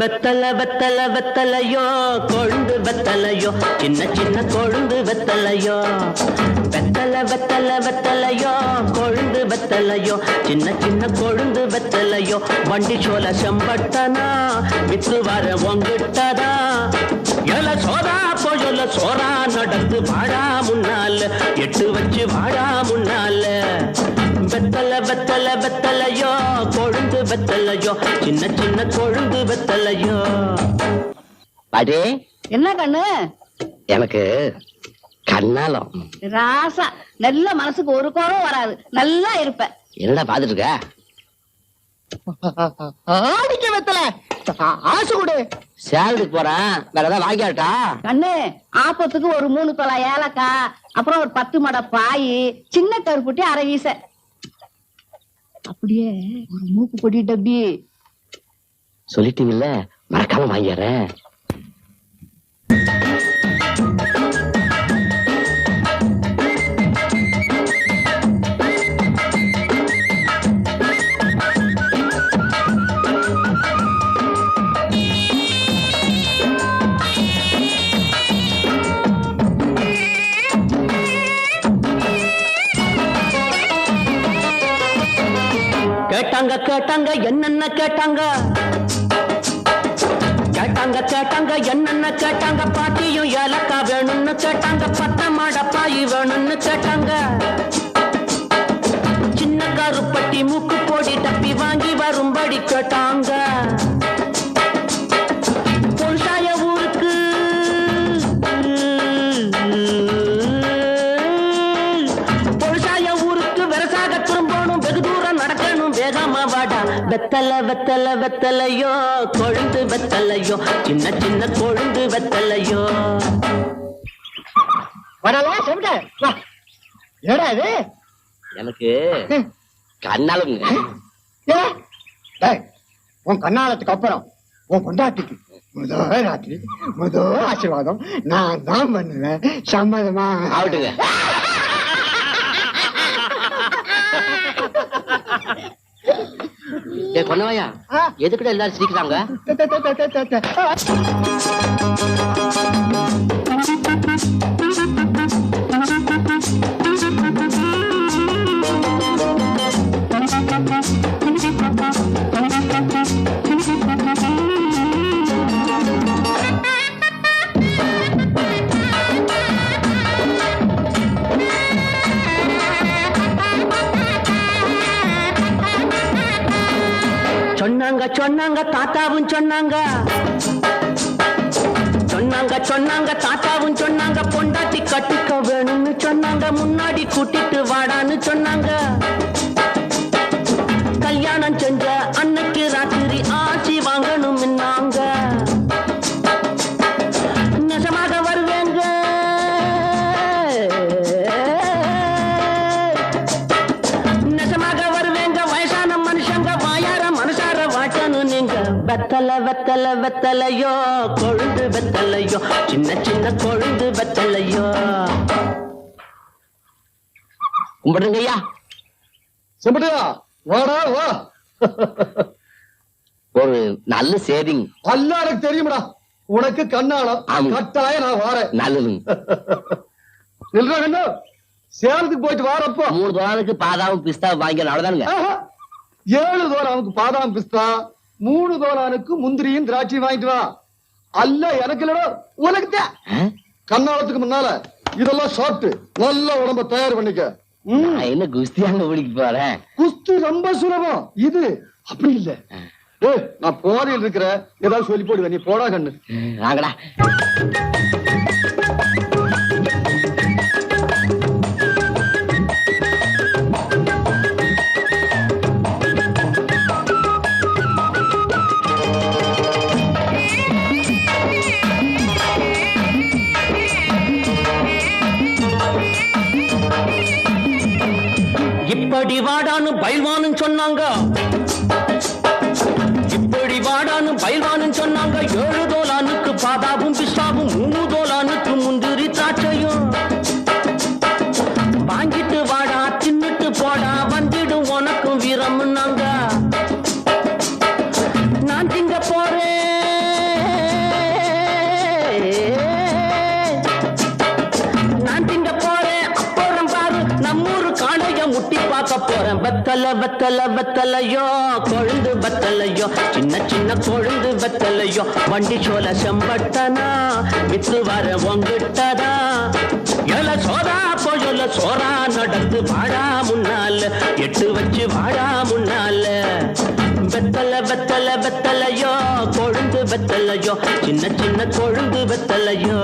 வெத்தல வெத்தல வெத்தலையோ கொழுந்து வெத்தலையோ சின்ன சின்ன கொழுந்து வெத்தலையோ. வெத்தல வெத்தல வெத்தலையோ கொழுந்து வெத்தலையோ சின்ன சின்ன கொழுந்து வெத்தலையோ. வண்டி சோல செம்பட்டனா வித்து வர உங்கிட்டதா எல சோதா போயல சோரா நடந்து வாடா முன்னால. எட்டு வச்சு வாடா முன்னால. வெத்தல வெத்தல வெத்தலையோ வெத்தலையோ? சின்ன சின்ன கொழுந்து வெத்தலையோ? பாட்டி என்ன கண்ணு? எனக்கு கண்ணாலம். ராசா. நல்ல மனசுக்கு ஒரு குறவும் வராது. நல்லா இருப்ப. என்னடா பாத்துட்டு இருக்க ஆடிக்க வெத்தல. ஆசை கொடு. சேலத்துக்கு போறேன் வேற ஏதாவது வாங்கியாட்டா கண்ணு ஆப்பத்துக்கு ஒரு மூணு தொலை ஏலக்காய் அப்புறம் ஒரு பத்து மட பாய் சின்ன கருப்புட்டி அரை வீச. அப்படியே ஒரு மூக்கு பொடி டப்பி சொல்லிட்டீங்கல்ல? மறக்காம வாங்கிடுறேன் கேட்டாங்க கேட்டாங்க என்னென்ன கேட்டாங்க? கேட்டாங்க கேட்டாங்க என்னென்ன கேட்டாங்க? பாட்டியும் ஏலக்கா வேணும்னு கேட்டாங்க பத்த மாடப்பாயி வேணும்னு கேட்டாங்க. சின்ன கருப்பட்டி மூக்கு போடி தப்பி வாங்கி வரும்படி கேட்டாங்க. வெத்தல வெத்தல வெத்தலையோ கொழுந்து வெத்தலையோ சின்ன சின்ன கொழுந்து வெத்தலையோ. வரலாம் வா. ஏடா இது? எனக்கு டேய், உன் கண்ணாலத்துக்கு அப்புறம் உன் பொண்டாட்டிக்கு முதல் ராத்திரி முதல் ஆசீர்வாதம் நான் தான் பண்ணுவேன். சம்மதமா? ஆகட்டுங்க. ஏ கொன்னவாயா ஆ. எதுக்குடா எல்லாரும் சிரிக்கிறாங்க? சொன்னாங்க தாத்தாவும் சொன்னாங்க. சொன்னாங்க சொன்னாங்க தாத்தாவும் சொன்னாங்க. பொண்டாட்டி கட்டிக்க வேணும்னு சொன்னாங்க. முன்னாடி கூட்டிட்டு வெத்தல வெத்தல வெத்தலையோ கொழுந்து வெத்தலையோ சின்ன சின்ன கொழுந்து வெத்தலையோ. கும்பிடுங்க. ஐயா செம்பட்டியா வாடா வா. ஒரு நல்ல சேவிங் அல்ல எனக்கு தெரியுமடா. உனக்கு கண்ணாலம். ஆமா. கட்டாயம் நான் வாரேன். நல்லதுங்க. நில்றா கண்ணு. சேலத்துக்கு போயிட்டு வாரப்போ. மூணு தோலானுக்கு பாதாவும் பிஸ்தா வாங்கி ஆஹா. ஏழு தோலானுக்கு பாதாம் பிஸ்தா மூணு தோலானுக்கு முந்திரியும் திராட்சை வாங்கிட்டு வா. அல்ல எனக்கு இல்லடா உனக்கு? கண்ணாலத்துக்கு முன்னால இதெல்லாம் சாப்பிட்டு நல்ல உடம்ப தயார் பண்ணிக்க. என்ன குஸ்தியாங்க ஓடிக்கு போறேன்? குஸ்தி ரொம்ப சுலபம். இது அப்படி இல்ல. நான் போதையில் இருக்கிற ஏதாவது சொல்லி போடுவேன். நீ போடா கண்ணு. வாங்கடா. இப்படி வாடான்னு பயில்வானு சொன்னாங்க. இப்படி வாடான்னு பயில்வானு சொன்னாங்க. ஏழு தோலானுக்கு பாதாவும் பிஸ்தாவும் மூணு தோலானுக்கு முந்திரி திராட்சையும். வாங்கிட்டு வரேன் வெத்தல வெத்தல கொழுந்து வெத்தலையோ சின்ன சின்ன கொழுந்து வெத்தலையோ வண்டி சோல செம்பட்டனா வித்து வர உங்கிட்டதா? எல சோதா போயல சோரா நடந்து வாழா முன்னால எட்டு வச்சு வாழா முன்னால. வெத்தல வெத்தல வெத்தலையோ கொழுந்து வெத்தலையோ சின்ன சின்ன கொழுந்து வெத்தலையோ.